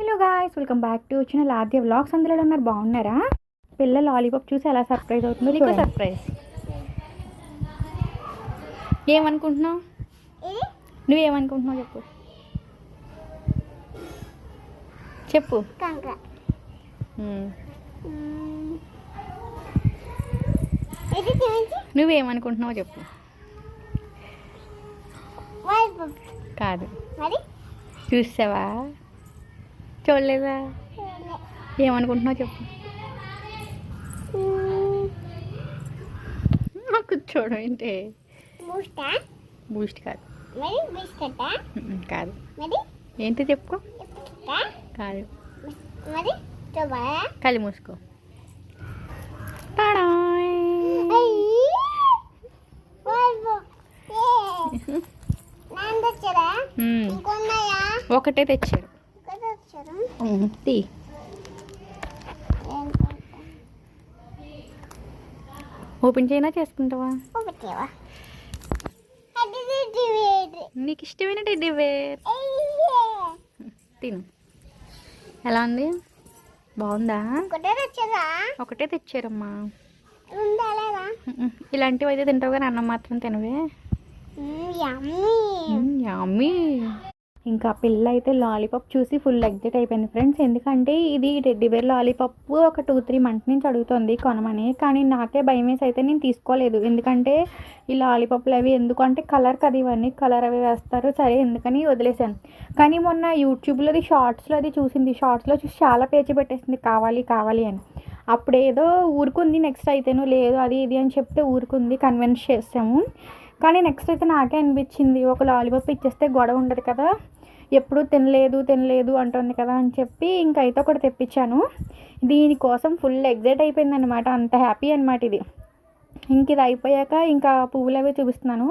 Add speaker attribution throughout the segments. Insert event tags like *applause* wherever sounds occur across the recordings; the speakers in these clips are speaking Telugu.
Speaker 1: Hello guys welcome back to వచ్చిన లాద్య వ్లాగ్స్ అందులో ఉన్నారు? బాగున్నారా? పిల్ల లాలీపాప్ చూసి ఎలా సర్ప్రైజ్ అవుతుందో
Speaker 2: నీకు. సర్ప్రైజ్ ఏమనుకుంటున్నావు? నువ్వేమనుకుంటున్నావు చెప్పు. చెప్పు. నువ్వేమనుకుంటున్నావు చెప్పు. కాదు. చూసావా? చూడలేదా? ఏమనుకుంటున్నావు చెప్పు. నాకు చూడమేంటే
Speaker 3: బూస్టా?
Speaker 2: బూస్ట్ కాదు. కాదు.
Speaker 3: మరి?
Speaker 2: ఏంటి చెప్పుకో. కాదు. కళ్ళు మూసుకో. *laughs* ఒకటే
Speaker 3: తెచ్చారు
Speaker 2: తీ. ఓపెన్ చేయనా చేసుకుంటావా? నీకు ఇష్టమైన టెడ్డీ బేర్ తిను. ఎలా ఉంది? బాగుందా?
Speaker 3: ఒకటే తెచ్చారా
Speaker 2: ఒకటే తెచ్చారమ్మా. ఇలాంటివి అయితే తింటావు కానీ అన్నం మాత్రం తినవే.
Speaker 3: యమ్మీ
Speaker 2: యమ్మీ
Speaker 1: ఇంకా పిల్ల అయితే లాలీపాప్ చూసి ఫుల్ ఎగ్జైట్ అయిపోయింది ఫ్రెండ్స్. ఎందుకంటే ఇది రెడ్డి బేర్ లాలీపాప్ ఒక టూ త్రీ మంత్ నుంచి అడుగుతుంది కొనమని. కానీ నాకే భయం వేసి అయితే నేను తీసుకోలేదు. ఎందుకంటే ఈ లాలీపాప్లు అవి ఎందుకు అంటే కలర్ కదా ఇవన్నీ కలర్ అవి వేస్తారు. సరే ఎందుకని వదిలేసాను. కానీ మొన్న యూట్యూబ్లో అది షార్ట్స్లో అది చూసింది. షార్ట్స్లో చూసి చాలా పేచి పెట్టేసింది. కావాలి కావాలి అని. అప్పుడేదో ఊరుకుంది నెక్స్ట్ అయితేను లేదు అది ఇది అని చెప్తే ఊరుకుంది కన్విన్స్ చేసాము. కానీ నెక్స్ట్ అయితే నాకే అనిపించింది. ఒక లాలీపాప్ ఇచ్చేస్తే గొడవ ఉండదు కదా. ఎప్పుడు తినలేదు తినలేదు అంటుంది కదా అని చెప్పి ఇంకా అయితే ఒకటి తెప్పించాను. దీనికోసం ఫుల్ ఎగ్జైట్ అయిపోయింది అనమాట అంత హ్యాపీ అనమాట ఇది. ఇంక ఇది అయిపోయాక ఇంకా పువ్వులు అవి చూపిస్తున్నాను.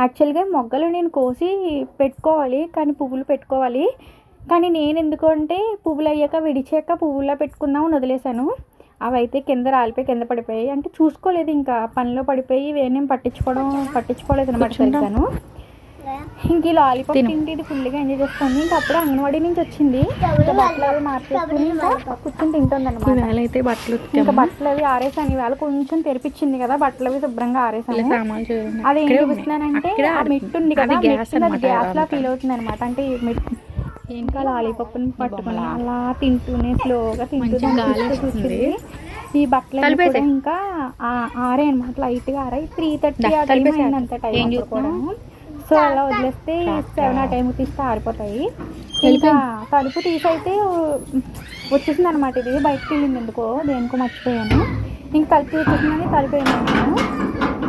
Speaker 1: యాక్చువల్గా మొగ్గలు నేను కోసి పెట్టుకోవాలి కానీ పువ్వులు పెట్టుకోవాలి. కానీ నేను ఎందుకు అంటే పువ్వులు అయ్యాక విడిచాక పువ్వులా పెట్టుకుందామని వదిలేశాను. అవి అయితే కింద రాలిపోయి కింద పడిపోయాయి. అంటే చూసుకోలేదు ఇంకా. పనిలో పడిపోయి ఇవేనేం పట్టించుకోవడం పట్టించుకోలేదు అనమాట ఇంక ఈ లాలీపాప్. తింటే ఇది ఫుల్గా ఎంజాయ్ చేస్తుంది ఇంకా అప్పుడు అంగన్వాడీ నుంచి వచ్చింది ఇంకా బట్టలు అవి మార్చేసుకుని ఇంకా కూర్చొని తింటుంది అనమాట
Speaker 2: ఈవేళ అయితే బట్టలు
Speaker 1: ఇంకా. బట్టలు అవి ఆరేసాను ఇవాళ కొంచెం తెరిపించింది కదా బట్టలు అవి శుభ్రంగా ఆరేసాను. అది ఏం. చూపిస్తున్నానంటే ఆ
Speaker 2: ఆడుతుంది.
Speaker 1: మిట్టు ఉంది కదా
Speaker 2: గ్యాస్
Speaker 1: లా. ఫీల్ అవుతుంది అనమాట అంటే ఈ మిట్ ఇంకా లాలీపప్పుని పట్టుకుని. అలా తింటూనే స్లోగా తింటూ
Speaker 2: మంచి
Speaker 1: దాన్ని
Speaker 2: గాలి
Speaker 1: చూస్తూ
Speaker 2: వస్తుంది.
Speaker 1: కూర్చుంది. ఈ బట్టలు. కూడా ఇంకా ఆ- ఆరే అనమాట లైట్గా ఆరాయి త్రీ థర్టీ. అంత టైం? కూడాను. సో అలా వదిలేస్తే. సెవెన్ ఆ టైం తీస్తే ఆరిపోతాయి. ఇంకా తలుపు తీసైతే వచ్చేసింది అనమాట ఇది. బయటకు వెళ్ళింది ఎందుకో దేనికో మర్చిపోయాను. ఇంకా తలుపు వచ్చేసిందని తలుపు వేయను నేను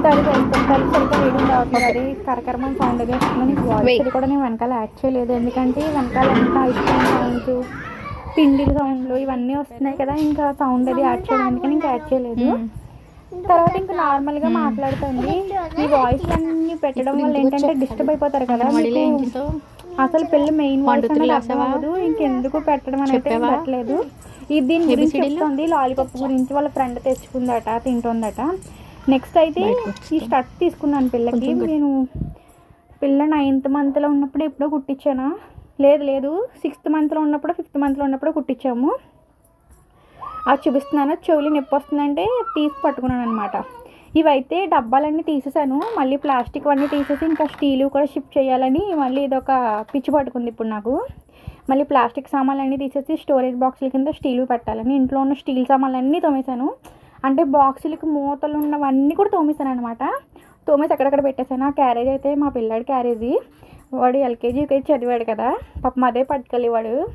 Speaker 1: తలుపు వేస్తాను తలుపు సరిగ్గా వేయడం రావట్లేదు. అది కరకరమని సౌండ్ అది వస్తుంది నీకు వాయిస్ కూడా నేను వెనకాల యాడ్ చేయలేదు. ఎందుకంటే వెనకాల ఎంత ఐస్ క్రీమ్ సౌండ్స్ పిండిల సౌండ్లు ఇవన్నీ వస్తున్నాయి కదా. ఇంకా సౌండ్ అది యాడ్ చేయడానికి ఇంకా యాడ్ చేయలేదు. తర్వాత ఇంకా నార్మల్గా మాట్లాడుతుంది. ఈ వాయిస్ అన్ని పెట్టడం వల్ల ఏంటంటే డిస్టర్బ్ అయిపోతారు కదా? అసలు పెళ్ళి మెయిన్ అనేది అవ్వదు. ఇంకెందుకు పెట్టడం అని అయితే
Speaker 2: చెప్పావా?
Speaker 1: పెట్టలేదు. ఇది దీని గురించి? చెప్తుంది. లాలీపాప్ గురించి వాళ్ళ ఫ్రెండ్ తెచ్చుకుందట తింటుందట. నెక్స్ట్ అయితే. ఈ స్టట్ తీసుకున్నాను పిల్లకి. నేను పిల్ల నైన్త్ మంత్లో ఉన్నప్పుడు ఎప్పుడో కుట్టించానా? లేదు లేదు. సిక్స్త్ మంత్లో ఉన్నప్పుడు ఫిఫ్త్ మంత్లో ఉన్నప్పుడు కుట్టించాము. అది చూపిస్తున్నాను. చెవులు నొప్పి వస్తుందంటే తీసి పట్టుకున్నాను అనమాట ఇవైతే డబ్బాలన్నీ తీసేసాను. మళ్ళీ ప్లాస్టిక్ అన్నీ తీసేసి ఇంకా స్టీలు కూడా షిఫ్ట్ చేయాలని మళ్ళీ ఇదొక పిచ్చి పట్టుకుంది ఇప్పుడు నాకు. మళ్ళీ ప్లాస్టిక్ సామాన్లు అన్నీ తీసేసి స్టోరేజ్ బాక్సుల కింద స్టీలు పెట్టాలని ఇంట్లో ఉన్న స్టీల్ సామాన్లు అన్నీ తోమేశాను. అంటే బాక్సులకి మూతలు ఉన్నవన్నీ కూడా తోమేశాను అనమాట తోమేసి అక్కడక్కడ పెట్టేశాను? ఆ క్యారేజ్ అయితే మా పిల్లాడి క్యారేజీ. వాడు ఎల్కేజీ యూకేజీ చదివాడు కదా. పాపం అదే పట్టుకెళ్ళేవాడు.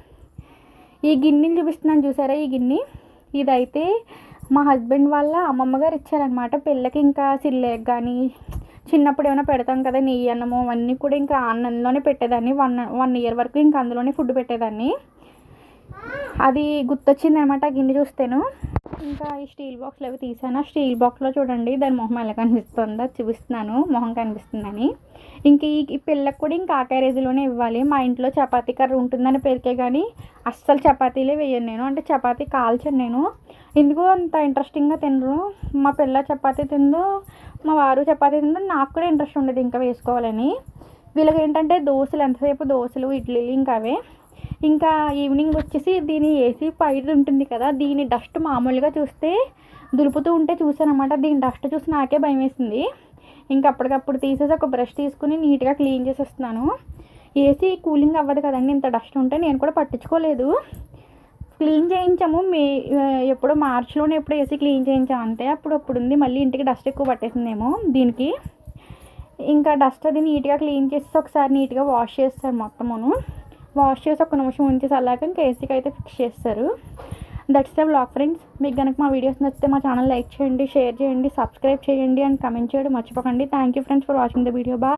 Speaker 1: ఈ గిన్నెలు చూపిస్తున్నాను చూసారా? ఈ గిన్నె. ఇదైతే మా హస్బెండ్ వాళ్ళ అమ్మమ్మ గారు ఇచ్చారనమాట పిల్లకి ఇంకా సిల్లేక్ కానీ చిన్నప్పుడు ఏమైనా పెడతాం కదా నెయ్యి అన్నము అవన్నీ కూడా ఇంకా అన్నంలోనే పెట్టేదాన్ని. వన్ వన్ ఇయర్ వరకు ఇంకా అందులోనే ఫుడ్ పెట్టేదాన్ని. అది గుర్తొచ్చింది అనమాట గిన్నె చూస్తేను. ఇంకా ఈ స్టీల్ బాక్స్లో అవి తీసాను. ఆ స్టీల్ బాక్స్లో చూడండి దాని మొహం ఎలా కనిపిస్తుందో చూపిస్తున్నాను. మొహం కనిపిస్తుందని. ఇంక ఈ పిల్లకు పిల్లకి కూడా ఇంకా ఆ క్యారేజీలోనే ఇవ్వాలి. మా ఇంట్లో చపాతీ కర్ర ఉంటుందని పేరుకే కానీ అస్సలు చపాతీలే వేయను నేను. అంటే చపాతీ కాల్చను నేను. ఎందుకో అంత ఇంట్రెస్టింగ్గా తినరు? మా పిల్ల చపాతీ తిందు మా వారు చపాతీ తిందు నాకు కూడా ఇంట్రెస్ట్ ఉండదు ఇంకా వేసుకోవాలని. వీళ్ళకి ఏంటంటే దోశలు ఎంతసేపు దోశలు ఇడ్లీలు ఇంకా అవే. ఇంకా ఈవినింగ్ వచ్చేసి దీని ఏసీ పైన ఉంటుంది కదా దీని డస్ట్ మామూలుగా చూస్తే దులుపుతూ ఉంటే చూసానమాట అనమాట దీని డస్ట్ చూసి నాకే భయం వేసింది ఇంకా అప్పటికప్పుడు తీసేసి ఒక బ్రష్ తీసుకుని నీట్గా క్లీన్ చేసేస్తున్నాను. ఏసీ కూలింగ్ అవ్వదు కదండి ఇంత డస్ట్ ఉంటే నేను కూడా పట్టించుకోలేదు. క్లీన్ చేయించాము. మే ఎప్పుడో మార్చిలోనే ఎప్పుడో ఏసీ క్లీన్ చేయించాం. అంతే అప్పుడు అప్పుడు ఉంది. మళ్ళీ ఇంటికి డస్ట్ ఎక్కువ పట్టేసిందేమో దీనికి. ఇంకా డస్ట్ అది నీట్గా క్లీన్ చేసి ఒకసారి నీట్గా వాష్ చేస్తారు మొత్తమును. వాష్ చేసి ఒక నిమిషం ఉంచేసి అలాగే ఇంకా ఏసీకి అయితే ఫిక్స్ చేస్తారు. దట్స్ ద బ్లాగ్ ఫ్రెండ్స్ మీకు కనుక మా వీడియోస్ నచ్చితే మా ఛానల్ లైక్ చేయండి షేర్ చేయండి సబ్స్క్రైబ్ చేయండి అండ్ కమెంట్ చేయడం మర్చిపోకండి. Thank you friends for watching the video బా